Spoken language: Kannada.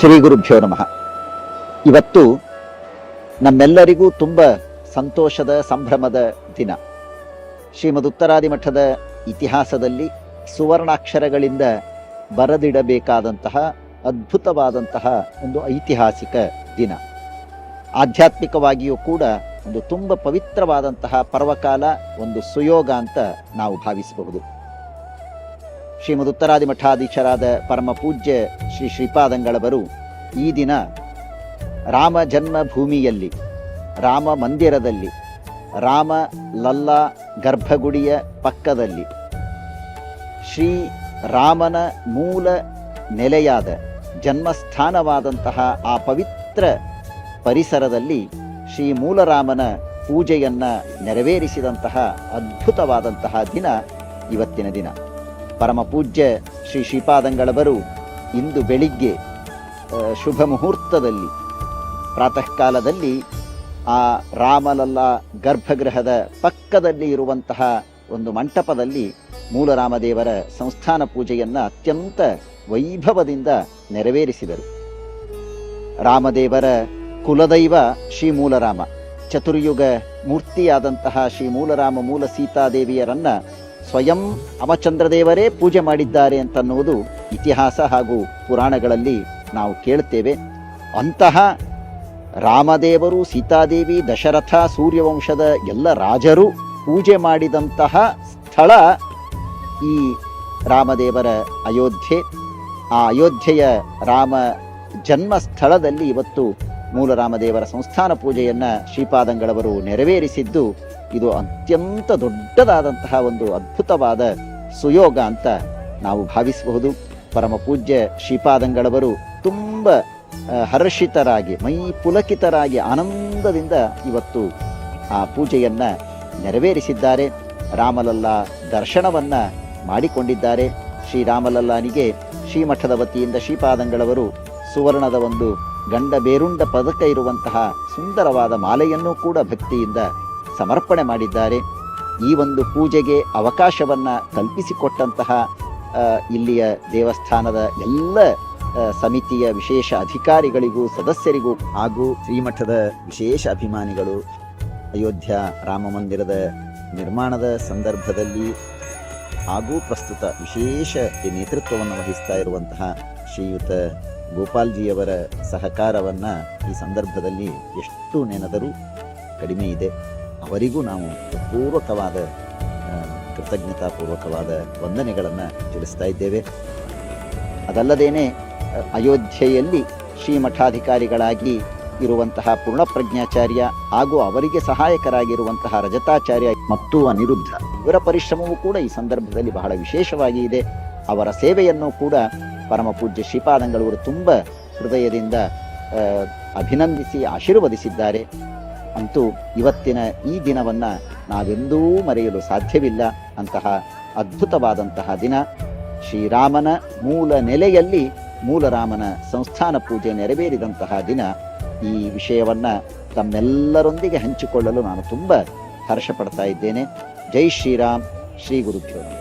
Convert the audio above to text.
ಶ್ರೀ ಗುರುಭ್ಯೋ ನಮಃ. ಇವತ್ತು ನಮ್ಮೆಲ್ಲರಿಗೂ ತುಂಬ ಸಂತೋಷದ, ಸಂಭ್ರಮದ ದಿನ. ಶ್ರೀಮದ್ ಉತ್ತರಾದಿ ಮಠದ ಇತಿಹಾಸದಲ್ಲಿ ಸುವರ್ಣಾಕ್ಷರಗಳಿಂದ ಬರೆದಿಡಬೇಕಾದಂತಹ, ಅದ್ಭುತವಾದಂತಹ ಒಂದು ಐತಿಹಾಸಿಕ ದಿನ. ಆಧ್ಯಾತ್ಮಿಕವಾಗಿಯೂ ಕೂಡ ಒಂದು ತುಂಬ ಪವಿತ್ರವಾದಂತಹ ಪರ್ವಕಾಲ ಒಂದು ಸುಯೋಗ ಅಂತ ನಾವು ಭಾವಿಸಬಹುದು. ಶ್ರೀಮದ್ ಉತ್ತರಾದಿ ಮಠಾಧೀಶರಾದ ಪರಮ ಪೂಜ್ಯ ಶ್ರೀ ಶ್ರೀಪಾದಂಗಳವರು ಈ ದಿನ ರಾಮ ಜನ್ಮಭೂಮಿಯಲ್ಲಿ, ರಾಮ ಮಂದಿರದಲ್ಲಿ, ರಾಮ ಲಲ್ಲಾ ಗರ್ಭಗುಡಿಯ ಪಕ್ಕದಲ್ಲಿ, ಶ್ರೀ ರಾಮನ ಮೂಲ ನೆಲೆಯಾದ ಜನ್ಮಸ್ಥಾನವಾದಂತಹ ಆ ಪವಿತ್ರ ಪರಿಸರದಲ್ಲಿ ಶ್ರೀ ಮೂಲರಾಮನ ಪೂಜೆಯನ್ನು ನೆರವೇರಿಸಿದಂತಹ ಅದ್ಭುತವಾದಂತಹ ದಿನ ಇವತ್ತಿನ ದಿನ. ಪರಮ ಪೂಜ್ಯ ಶ್ರೀ ಶ್ರೀಪಾದಂಗಳವರು ಇಂದು ಬೆಳಿಗ್ಗೆ ಶುಭ ಮುಹೂರ್ತದಲ್ಲಿ ಪ್ರಾತಃ ಕಾಲದಲ್ಲಿ ಆ ರಾಮಲಲ್ಲ ಗರ್ಭಗೃಹದ ಪಕ್ಕದಲ್ಲಿ ಇರುವಂತಹ ಒಂದು ಮಂಟಪದಲ್ಲಿ ಮೂಲರಾಮದೇವರ ಸಂಸ್ಥಾನ ಪೂಜೆಯನ್ನು ಅತ್ಯಂತ ವೈಭವದಿಂದ ನೆರವೇರಿಸಿದರು. ರಾಮದೇವರ ಕುಲದೈವ ಶ್ರೀ ಮೂಲರಾಮ, ಚತುರ್ಯುಗ ಮೂರ್ತಿಯಾದಂತಹ ಶ್ರೀ ಮೂಲರಾಮ ಮೂಲ ಸೀತಾದೇವಿಯರನ್ನ ಸ್ವಯಂ ಅಮಚಂದ್ರದೇವರೇ ಪೂಜೆ ಮಾಡಿದ್ದಾರೆ ಅಂತನ್ನುವುದು ಇತಿಹಾಸ ಹಾಗೂ ಪುರಾಣಗಳಲ್ಲಿ ನಾವು ಕೇಳುತ್ತೇವೆ. ಅಂತಹ ರಾಮದೇವರು, ಸೀತಾದೇವಿ, ದಶರಥ, ಸೂರ್ಯವಂಶದ ಎಲ್ಲ ರಾಜರು ಪೂಜೆ ಮಾಡಿದಂತಹ ಸ್ಥಳ ಈ ರಾಮದೇವರ ಅಯೋಧ್ಯೆ. ಆ ಅಯೋಧ್ಯೆಯ ರಾಮ ಜನ್ಮ ಸ್ಥಳದಲ್ಲಿ ಇವತ್ತು ಮೂಲ ರಾಮದೇವರ ಸಂಸ್ಥಾನ ಪೂಜೆಯನ್ನ ಶ್ರೀಪಾದಂಗಳವರು ನೆರವೇರಿಸಿದ್ದು ಇದು ಅತ್ಯಂತ ದೊಡ್ಡದಾದಂತಹ ಒಂದು ಅದ್ಭುತವಾದ ಸುಯೋಗ ಅಂತ ನಾವು ಭಾವಿಸಬಹುದು. ಪರಮ ಪೂಜ್ಯ ಶ್ರೀಪಾದಂಗಳವರು ತುಂಬ ಹರ್ಷಿತರಾಗಿ, ಮೈ ಪುಲಕಿತರಾಗಿ ಆನಂದದಿಂದ ಇವತ್ತು ಆ ಪೂಜೆಯನ್ನ ನೆರವೇರಿಸಿದ್ದಾರೆ. ರಾಮಲಲ್ಲ ದರ್ಶನವನ್ನ ಮಾಡಿಕೊಂಡಿದ್ದಾರೆ. ಶ್ರೀರಾಮಲಲ್ಲಾನಿಗೆ ಶ್ರೀಮಠದ ವತಿಯಿಂದ ಶ್ರೀಪಾದಂಗಳವರು ಸುವರ್ಣದ ಒಂದು ಗಂಡ ಬೇರುಂಡ ಪದಕ ಇರುವಂತಹ ಸುಂದರವಾದ ಮಾಲೆಯನ್ನು ಕೂಡ ಭಕ್ತಿಯಿಂದ ಸಮರ್ಪಣೆ ಮಾಡಿದ್ದಾರೆ. ಈ ಒಂದು ಪೂಜೆಗೆ ಅವಕಾಶವನ್ನು ಕಲ್ಪಿಸಿಕೊಟ್ಟಂತಹ ಇಲ್ಲಿಯ ದೇವಸ್ಥಾನದ ಎಲ್ಲ ಸಮಿತಿಯ ವಿಶೇಷ ಅಧಿಕಾರಿಗಳಿಗೂ, ಸದಸ್ಯರಿಗೂ ಹಾಗೂ ಶ್ರೀಮಠದ ವಿಶೇಷ ಅಭಿಮಾನಿಗಳು, ಅಯೋಧ್ಯ ರಾಮ ಮಂದಿರದ ನಿರ್ಮಾಣದ ಸಂದರ್ಭದಲ್ಲಿ ಹಾಗೂ ಪ್ರಸ್ತುತ ವಿಶೇಷ ನೇತೃತ್ವವನ್ನು ವಹಿಸ್ತಾ ಇರುವಂತಹ ಶ್ರೀಯುತ ಗೋಪಾಲ್ಜಿಯವರ ಸಹಕಾರವನ್ನು ಈ ಸಂದರ್ಭದಲ್ಲಿ ಎಷ್ಟು ನೆನೆದರೂ ಕಡಿಮೆ ಇದೆ. ಅವರಿಗೂ ನಾವು ಪೂರ್ವಕವಾದ ಕೃತಜ್ಞತಾಪೂರ್ವಕವಾದ ವಂದನೆಗಳನ್ನು ತಿಳಿಸ್ತಾ ಇದ್ದೇವೆ. ಅದಲ್ಲದೇನೆ ಅಯೋಧ್ಯೆಯಲ್ಲಿ ಶ್ರೀಮಠಾಧಿಕಾರಿಗಳಾಗಿ ಇರುವಂತಹ ಪೂರ್ಣಪ್ರಜ್ಞಾಚಾರ್ಯ ಹಾಗೂ ಅವರಿಗೆ ಸಹಾಯಕರಾಗಿರುವಂತಹ ರಜತಾಚಾರ್ಯ ಮತ್ತು ಅನಿರುದ್ಧ ಇವರ ಪರಿಶ್ರಮವೂ ಕೂಡ ಈ ಸಂದರ್ಭದಲ್ಲಿ ಬಹಳ ವಿಶೇಷವಾಗಿ ಇದೆ. ಅವರ ಸೇವೆಯನ್ನು ಕೂಡ ಪರಮ ಪೂಜ್ಯ ಶ್ರೀಪಾದಂಗಳವರು ತುಂಬ ಹೃದಯದಿಂದ ಅಭಿನಂದಿಸಿ, ಆಶೀರ್ವದಿಸಿದ್ದಾರೆ. ಅಂತೂ ಇವತ್ತಿನ ಈ ದಿನವನ್ನು ನಾವೆಂದೂ ಮರೆಯಲು ಸಾಧ್ಯವಿಲ್ಲ. ಅಂತಹ ಅದ್ಭುತವಾದಂತಹ ದಿನ. ಶ್ರೀರಾಮನ ಮೂಲ ನೆಲೆಯಲ್ಲಿ ಮೂಲರಾಮನ ಸಂಸ್ಥಾನ ಪೂಜೆ ನೆರವೇರಿದಂತಹ ದಿನ. ಈ ವಿಷಯವನ್ನು ತಮ್ಮೆಲ್ಲರೊಂದಿಗೆ ಹಂಚಿಕೊಳ್ಳಲು ನಾನು ತುಂಬ ಹರ್ಷ ಪಡ್ತಾ ಇದ್ದೇನೆ. ಜೈ ಶ್ರೀರಾಮ್, ಶ್ರೀ ಗುರುಭ್ಯೋ.